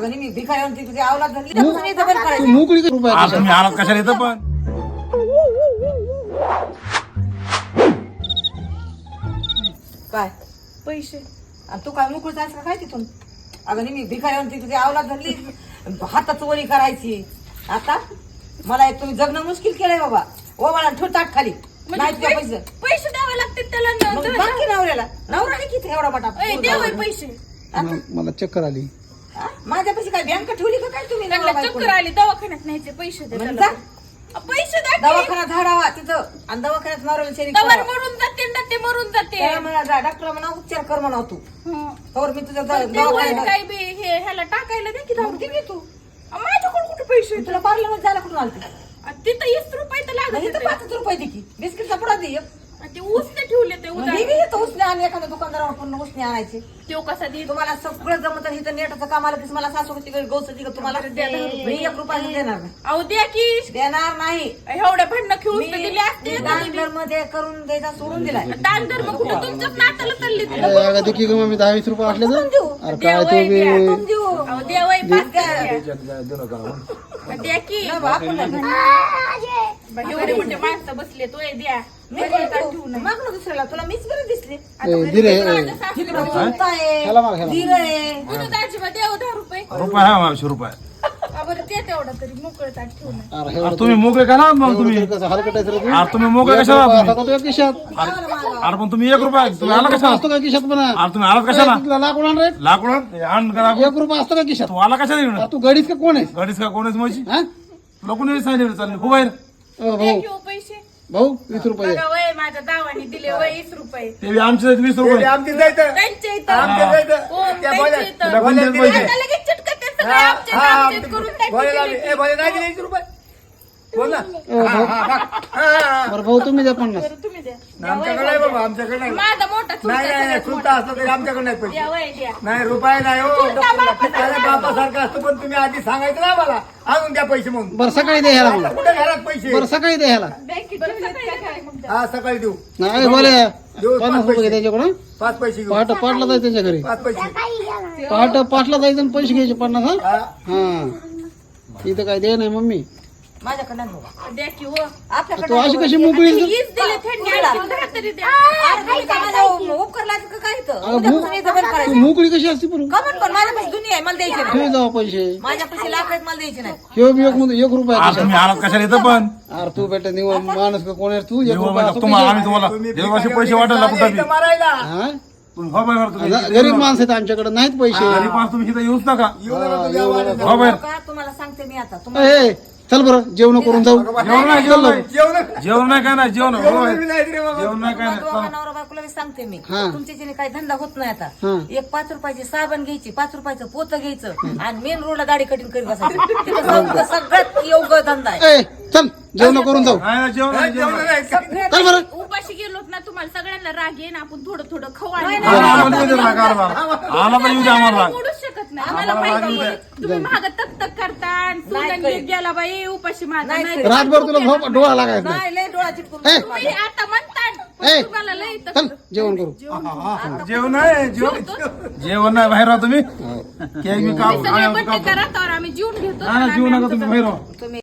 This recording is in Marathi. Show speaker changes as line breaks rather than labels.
अगं मी भिकारी म्हणते तुझी आवलाद धरली त्यापासून इथं बंद
तू
करायचं
मोकळी कर रुपया
आज तुम्ही आलात कशाला इथं पण?
काय?
पैसे.
आणि तू काय मोकळी जायचं का? काय तिथून? अगं मी भिकारी म्हणते तुझी आवलाद धरली हातात वरी करायची. आता मला एक तुम्ही जगणं मुश्किल केलंय बाबा. ओ मला ठेव ताट खाली. नाही तुझ्या पैसे.
म्हणजे पैसे द्यावे लागतील त्याला
मग
न-
बाकी नवऱ्याला. नवरा किती एवढा मोठा?
ए, पैसे.
मला चक्कर आली.
माझ्या पैसे काय बँक ठेवली का काय तुम्ही
त्यांना? चक्कर आली दवाखान्यात न्यायचे पैसे दे
म्हणजे
त्याला.
जा.
अ, पैसे द्या की.
दवाखाना धाडावा तिथं आणि दवाखान्यात नवऱ्याला शरीर
तवर मरून जाते ना ते मरून जाते
म्हणा डॉक्टर म्हणा उपचार कर म्हणा तू
हं.
तर मी तुझ्या
पण ते वय
दवाखान्यात
काय बी हे ह्याला टाकायला दे की दहा रुपये तू अ, माझ्याकडे कुठे पैसे आहेत?
तुला पार्लर जायला कुठून आलते
अ, तिथं वीस रुपये तर लागत होते.
पाच रुपये दे की बिस्किटचा पुडा दे एक.
ते ऊस ते ठेवले ते
मग
उद्या
इथं उसने आणि एखाद्या दुकानदारावर पूर्ण उसने आणायचे?
तो कसा दे
तुम्हाला सगळं जमत आणि इथं नेटाचं काम आलं की मला सासू तिकडे गौसची का तुम्हाला मी एक रुपया देणार नाही.
अहो द्या की.
देणार नाही.
एवढ्या भांडणं खेळून
मी
तर दिले असते
मध्ये करून द्यायचा सोडून दिलाय.
दान धर्म कुठं तुमच्याच नाताला चालली ती.
अरे अगं दे की गं मम्मी दहा वीस रुपये असले
देऊ?
तर अरे काय तू बी
कुठून देऊ.
अहो द्या वय पाच द्या. द्या. की?
बा, नाही.
एवढे मोठे माणसं बसले तो द्या.
मी काय ठेवू? माग ना दुसऱ्याला. तुला मीच बरं दिसले.
ए, दिले ए,
माझं सासू
चुलता आहे.
ह्याला माग, ह्याला.
धीर आहे.
कुठं दाजी बा द्या हो दहा रुपये.
रुपये आहे मावशी रुपये.
का बरं ते तेवढा तरी मोकळं ताट ठेवून
अरे
अरे
एवढं
तुम्ही मोकळे का ना मग तुम्ही?
तरी कसं हलकटायचं रे तू?
अरे तुम्ही मोकळे
एक
कशाला
रुपया
तुम्ही?
आता तुझ्या खिशात.
अरे अरे पण तुम्ही एक रुपया तुम्ही आला कशाला?
असतो का खिशात म्हणा?
अरे तुम्ही आलात कशाला?
तुला लाकूड आण रे.
लाकूड आण? का लाकूड?
एक रुपया असतो का खिशात?
तू आला कशाला इकडं?
तू गडीत का कोण आहे?
गाडीच का कोणीच माझी
हा?
तुला कोणी सांगितलं चालली. हो बाहेर
ओ,
द्या
भाऊ
की हो पैसे.
भाऊ वीस रुपये.
बघा वय माझ्या दावाने दिले वय वीस रुपये.
ते आमचे आहेत वीस रुपये.
आमची जायचं
त्यांच्या इथं.
आमच्या जायचं
हो,
त्या
त्यांच्या इथं. आता लगेच चिटकत ते सगळे
हा, हा,
करून.
ए, नाही दिले वीस रुपये. बोल ना. हा, हा.
बरं भाऊ तुम्ही द्या पन्नास.
बरं, तुम्ही द्या.
आमच्याकडे नाही बाबा आमच्याकडे नाही.
माझा मोठा चुलता
नाही नाही तरी आमच्याकडे नाही पैसे.
द्या द्या
नाही रुपये नाही हो.
बापासारखा
अरे बापासारखं असतं पण तुम्ही आधी सांगायचं ना मला आणून द्या पैसे म्हणून.
बरं सकाळी दे ह्याला. मग
कुठे घरात पैसे?
बरं सकाळी दे ह्याला.
बँकेत मग द्या.
हा सकाळी देऊ.
नाही बोले. पन्नास
पाच
रुपये
पैसे.
त्याच्याकडून
पाच पैसे घेऊ.
पहाट पाठला जायचं त्यांच्या घरी.
पाच पैसे.
पहाट पाठला जायचं आणि पैसे घ्यायचे पन्नास हा?
हा.
हा. इथं काय दे नाही मम्मी?
माझ्याकडे नाही बाबा.
द्या की हो.
आपल्याकडे
तू
नाही
अशी
बाबा.
कशी मोकळी
हीच दिले थंडी आणखी दहा तरी द्या.
अरे तुम्ही काय माझ्या उपकार लागत का काय इथं?
अगं,
उद्यापासून इथं बंद
तू
करायचं.
मोकळी कशी असते बरं
का पण पण माझ्या पैसे दुनिया आहे मला द्यायचे नाही
ठेव जावा पैसे.
माझ्या पैसे लाख आहेत मला द्यायचे नाही
ठेव एक एक रुपया
आज तुम्ही आलात कशाला इथं पण?
अरे तू बेटा निवड माणूस का कोण आहे? तू एक रुपया
म्हणजे तुम्हाला तुम्हाला. देवाचे
भिकारी
पैसे वाटायला
आले
कुठं बी
इथं मारायला.
हा?
तुम्ही हो बाहेर तुम्ही
गरीब माणसं आहेत आमच्याकडे नाहीत पैसे.
गरीब माणसं तुम्ही इथं येऊच नका. हो बाहेर.
का तुम्हाला सांगते मी आता. तुम्हाला
ए, चल बरं जेवण करून जाऊ
जेवण नाही जेवण नाही. जेवण नाही काय नाही जेवण
जेवू
बाहेर.
नाही रे बाबा.
जेवण नाही काय नाही
दोघा
चला.
नवरा बायकोला बी सांगते मी
हा.
तुमच्या जिने काही धंदा होत नाही आता. एक पाच रुपयाची साबण घ्यायची पाच रुपयाचं पोतं घ्यायचं आणि मेन रोडला गाडी कटिंग करीत बसायचं तिथं सगळं- सगळ्यात योग्य धंदा आहे
ए चल जेवण करून जाऊ
नाही नाही, जेवण नाही जेवण
जेवू
नाही.
नाही.
चल बरं
उपाशी गेलोत ना तुम्हाला सगळ्यांना राग येईन आपण थोडं थोडं.
आला आम्हाला येऊ दे राग, आला आला. आला तर येऊ दे आम्हाला राग.
आम्हाला आहे. तुम्ही महाग तक तक करता आणि
नाही
सुगंध
करीत.
गेला बाई उपाशी माझा
नाही
नाही
करीत.
रातभर तुला झोप डोळा लागायचा. नाही
नाही लय डोळा चिटकून
ए.
तुम्ही आता म्हणता
ए.
पण तुम्हाला लय तक-
चल जेवण करू.
जेवण नाही जेवण जेवण नाही बाहेर राहा तुम्ही. केक मी
सगळे
काप
करा तर आम्ही जीवन घेतो.
जेवू नका तुम्ही बाहेर राहा.
तुम्ही